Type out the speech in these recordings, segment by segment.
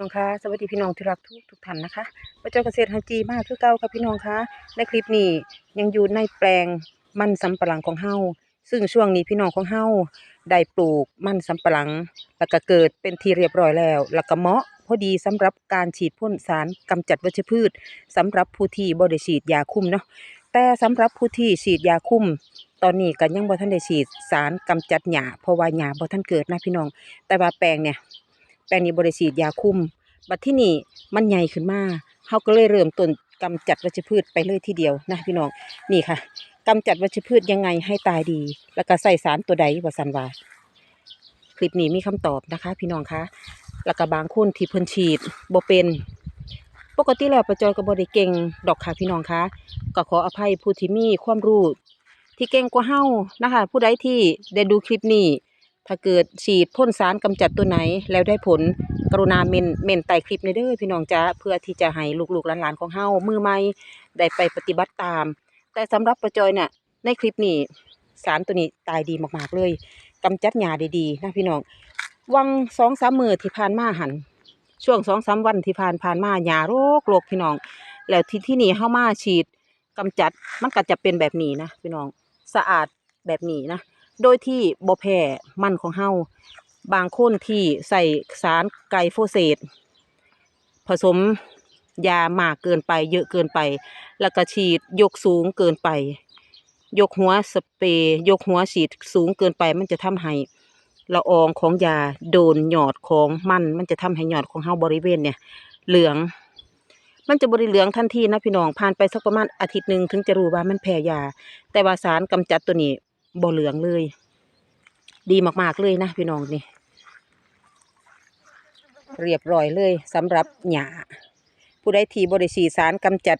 น้องคะสวัสดีพี่น้องที่รักทุกทุกท่านนะคะประเจ้าเกษตรฮันจีมากคือเก่าค่ะพี่น้องคะในคลิปนี้ยังอยู่ในแปลงมันสำปะหลังของเฮาซึ่งช่วงนี้พี่น้องของเฮาได้ปลูกมันสำปะหลัง แล้วก็เกิดเป็นที่เรียบร้อยแล้ว แล้วก็เหมาะพอดีสำหรับการฉีดพ่นสารกำจัดวัชพืชสำหรับผู้ที่บ่ได้ฉีดยาคุมเนาะแต่สำหรับผู้ที่ฉีดยาคุมตอนนี้ก็ยังบ่ทันได้ฉีดสารกำจัดหญ้าเพราะว่าหญ้าบ่ทันเกิดนะพี่น้อง แต่ว่าแปลงเนี่ย แปลงนี้บริสีดยาคุม บัดที่นี่มันใหญ่ขึ้นมาเฮาก็เลยเริ่มต้นกำจัดวัชพืชไปเลยทีเดียวนะพี่น้องนี่ค่ะกำจัดวัชพืชยังไงให้ตายดี แล้วก็ใส่สารตัวใดว่าสันว่าคลิปนี้มีคำตอบนะคะ พี่น้องคะแล้วก็บางคนที่เพิ่นฉีดบ่เป็น ปกติแล้วประจอยก็บ่ได้เก่งดอกค่ะพี่น้องคะก็ขออภัยผู้ที่มีความรู้ที่เก่งกว่าเฮานะคะ ผู้ใดที่ได้ดูคลิปนี้ ถ้าเกิดฉีดพ่นสารกำจัดตัวไหน แล้วได้ผลกรุณาเมนเมนใต้คลิปในเด้อพี่น้องจ้าเพื่อที่จะให้ลูกๆหลานๆของเฮามือใหม่ได้ไปปฏิบัติตาม แต่สำหรับประจอยเนี่ยในคลิปนี้สารตัวนี้ตายดีมากๆเลยกำจัดหญ้าได้ดีนะพี่น้องวังสองสามมือที่ผ่านมาหันช่วงสองสามวันที่ผ่านผ่านมาหญ้าโรคโรคพี่น้อง แล้วที่ที่นี่เฮามาฉีดกำจัดมันก็จะเป็นแบบนี้นะพี่น้องสะอาดแบบนี้นะ โดยที่บ่แพ้มันของเฮาบางคนที่ใส่สารไกลโฟเสตผสมยามากเกินไป เยอะเกินไป แล้วก็ฉีดยกสูงเกินไป ยกหัวสเปรย์ยกหัวฉีดสูงเกินไป มันจะทำให้ละอองของยาโดนหยอดของมัน มันจะทำให้หยอดของเฮาบริเวณเนี่ย เหลือง มันจะบริเหลืองทันทีนะพี่น้องผ่านไปสักประมาณอาทิตย์หนึ่งถึงจะรู้ว่ามันแพ้ยา แต่ว่าสารกำจัดตัวนี้ บ่เหลืองเลย ดีมากๆเลยนะพี่น้องนี่ เรียบร้อยเลยสำหรับหญ้าผู้ใดที่บริสีดสารกำจัด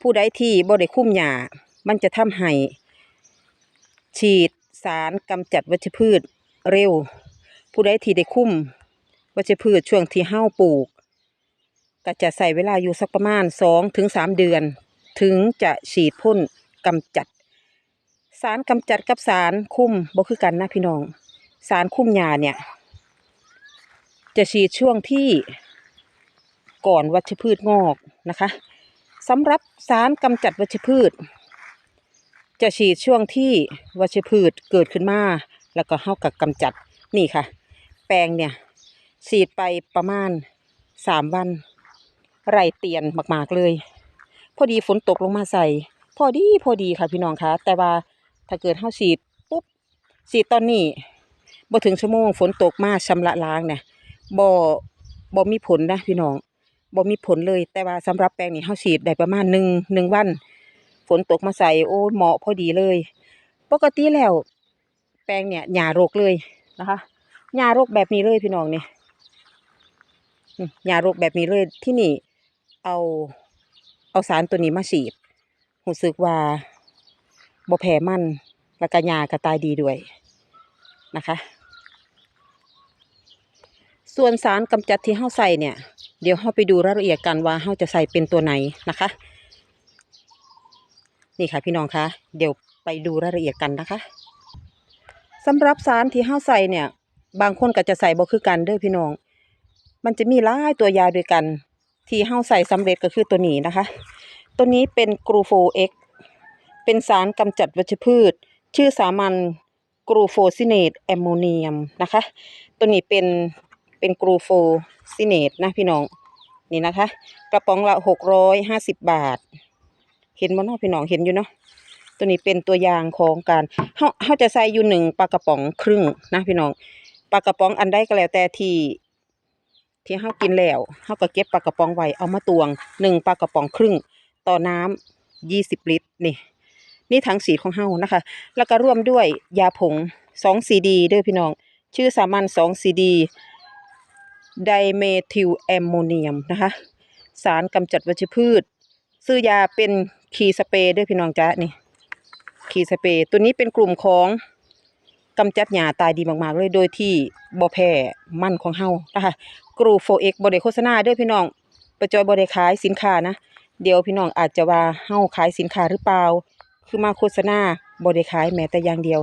ผู้ใดที่บริคุ้มหญ้ามันจะทำให้ฉีดสารกำจัดวัชพืชเร็ว ผู้ใดที่ได้คุ้มวัชพืชช่วงที่เห้าปลูก ก็จะใส่เวลาอยู่สักประมาณสองถึงสามเดือน ถึงจะฉีดพ่นกำจัด สารกำจัดกับสารคุ้มบ่คือกันนะพี่น้อง สารคุ้มยาเนี่ย จะฉีดช่วงที่ก่อนวัชพืชงอกนะคะสำหรับสารกำจัดวัชพืช จะฉีดช่วงที่วัชพืชเกิดขึ้นมา แล้วก็เข้ากับกำจัดนี่ค่ะ แปลงเนี่ยฉีดไปประมาณสามวัน ไรเตียนมาก ๆ เลย พอดีฝนตกลงมาใส่ พอดีพอดีค่ะพี่น้องคะแต่ว่า ถ้าเกิดเฮาฉีดปุ๊บฉีดตอนนี้บ่ถึงชั่วโมงฝนตกมาชำระล้างเนี่ยบ่บ่มีผลนะพี่น้องบ่มีผลเลย แต่ว่าสำหรับแปลงนี้เฮาฉีดได้ประมาณหนึ่งหนึ่งวัน ฝนตกมาใส่โอ้เหมาะพอดีเลย ปกติแล้ว แปลงเนี่ยหญ้าโรคเลยนะคะหญ้าโรคแบบนี้เลยพี่น้องเนี่ยหญ้าโรคแบบนี้เลยที่นี่ เอาเอาสารตัวนี้มาฉีดรู้สึกว่า บ่แพ้มันแล้วก็ยาก็ตายดีด้วยนะคะ ส่วนสารกำจัดที่เฮาใส่เนี่ย เดี๋ยวเฮาไปดูรายละเอียดกันว่าเฮาจะใส่เป็นตัวไหนนะคะ นี่ค่ะพี่น้องคะเดี๋ยวไปดูรายละเอียดกันนะคะสำหรับสารที่เฮาใส่เนี่ย บางคนก็จะใส่บ่คือกันเด้อพี่น้อง มันจะมีหลายตัวยาด้วยกัน ที่เฮาใส่สำเร็จก็คือตัวนี้นะคะ ตัวนี้เป็นกรูโฟเอ็ก เป็นสารกำจัดวัชพืช ชื่อสามัญกรูโฟซิเนตแอมโมเนียมนะคะ ตัวนี้เป็นเป็นกรูโฟซิเนตนะพี่น้องนี่นะคะ กระป๋องละหกร้อยห้าสิบบาท เห็นบ่เนาะพี่น้องเห็นอยู่เนาะตัวนี้เป็นตัวอย่างของการเฮาเฮาจะใส่อยู่หนึ่งปลากระป๋องครึ่งนะพี่น้องปลากระป๋องอันใดก็แล้วแต่ที่ที่เฮากินแล้วเฮาก็เก็บปลากระป๋องไว้เอามาตวงหนึ่งปลากระป๋องครึ่ง ต่อน้ำยี่สิบลิตรนี่ นี่ถังสีของเฮานะคะ แล้วก็ร่วมด้วยยาผงสองซีดีด้วยพี่น้อง ชื่อสามัญสองซีดีไดเมทิลแอมโมเนียมนะคะ สารกำจัดวัชพืช ซื้อยาเป็นคีสเปรย์ด้วยพี่น้องจ้านี่คีสเปรย์ตัวนี้เป็นกลุ่มของกำจัดหญ้าตายดีมากๆเลยโดยที่บ่แพ้มันของเฮานะคะกรูโฟเอ็กบ่ได้โฆษณาด้วยพี่น้องประจอยบ่ได้ขายสินค้านะ เดี๋ยวพี่น้องอาจจะว่าเฮาขายสินค้าหรือเปล่า คือมาโฆษณาบ่ได้ขายแม้แต่อย่างเดียว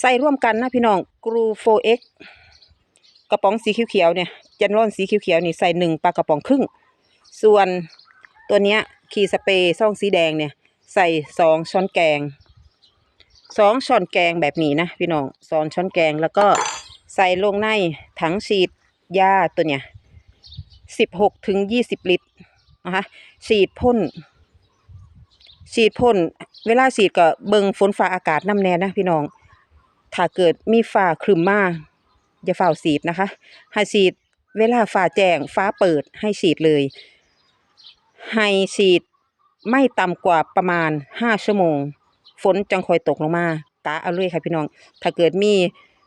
ใส่ร่วมกันนะพี่น้องกรูโฟเอ็กกระป๋องสีเขียวๆเนี่ยจันร่อนสีเขียวๆนี่ใส่หนึ่งปลากระป๋องครึ่ง ส่วนตัวเนี้ยคีสเปรย์ซองสีแดงเนี่ย ใส่สองช้อนแกงสองช้อนแกงแบบนี้นะพี่น้องสองช้อนแกงแล้วก็ใส่ลงในถังฉีดยาตัวเนี้ยสิบหกถึงยี่สิบลิตรนะคะฉีดพ่น ฉีดพ่นเวลาฉีดก็เบิงฝนฟ้าอากาศน้ำแน่นะพี่น้อง ถ้าเกิดมีฟ้าครึมมาอย่าฝ่าฉีดนะคะให้ฉีดเวลาฟ้าแจ้งฟ้าเปิดให้ฉีดเลย ให้ฉีดไม่ต่ำกว่าประมาณห้าชั่วโมง ฝนจังคอยตกลงมากะเอาเลยค่ะพี่น้อง ถ้าเกิดมี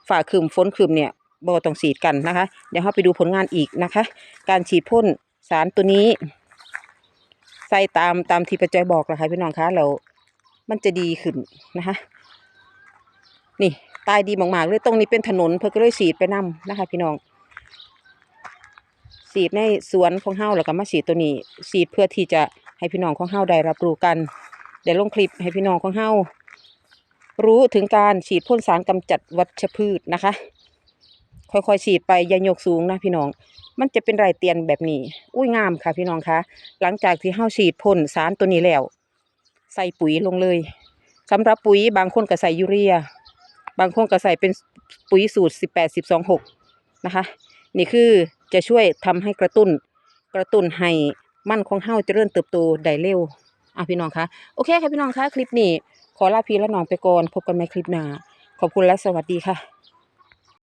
ฝ่าครึมฝนครึมเนี่ยบ่ต้องฉีดกันนะคะ เดี๋ยวเราไปดูผลงานอีกนะคะ การฉีดพ่นสารตัวนี้ ใส่ตามตามที่ประจอยบอกแหละค่ะพี่น้องคะแล้วมันจะดีขึ้นนะคะ นี่ตายดีมากๆเลยตรงนี้เป็นถนนเพื่อก็เลยฉีดไปนํนะคะ พี่น้องฉีดในสวนของเฮาแล้วก็มาฉีดตัวนี้ฉีดเพื่อที่จะให้พี่น้องของเฮาได้รับรู้กันเดี๋ยวลงคลิปให้พี่น้องของเฮารู้ถึงการฉีดพ่นสารกำจัดวัชพืชนะคะ ค่อยๆฉีดไปอย่ายกสูงนะพี่น้อง มันจะเป็นไรเตียนแบบนี้ อุ้ยงามค่ะพี่น้องคะหลังจากที่เฮาฉีดพ่นสารตัวนี้แล้ว ใส่ปุ๋ยลงเลยสำหรับปุ๋ยบางคนก็ใส่ยูเรีย บางคนก็ใส่เป็นปุ๋ยสูตรสิบแปดสิบสองหกนะคะ นี่คือจะช่วยทำให้กระตุ้น กระตุ้นให้มั่นของเฮาเจริญเติบโตได้เร็วอะพี่น้องคะโอเคค่ะพี่น้องคะคลิปนี้ขอลาพี่และน้องไปก่อนพบกันใหม่คลิปหน้าขอบคุณและสวัสดีค่ะ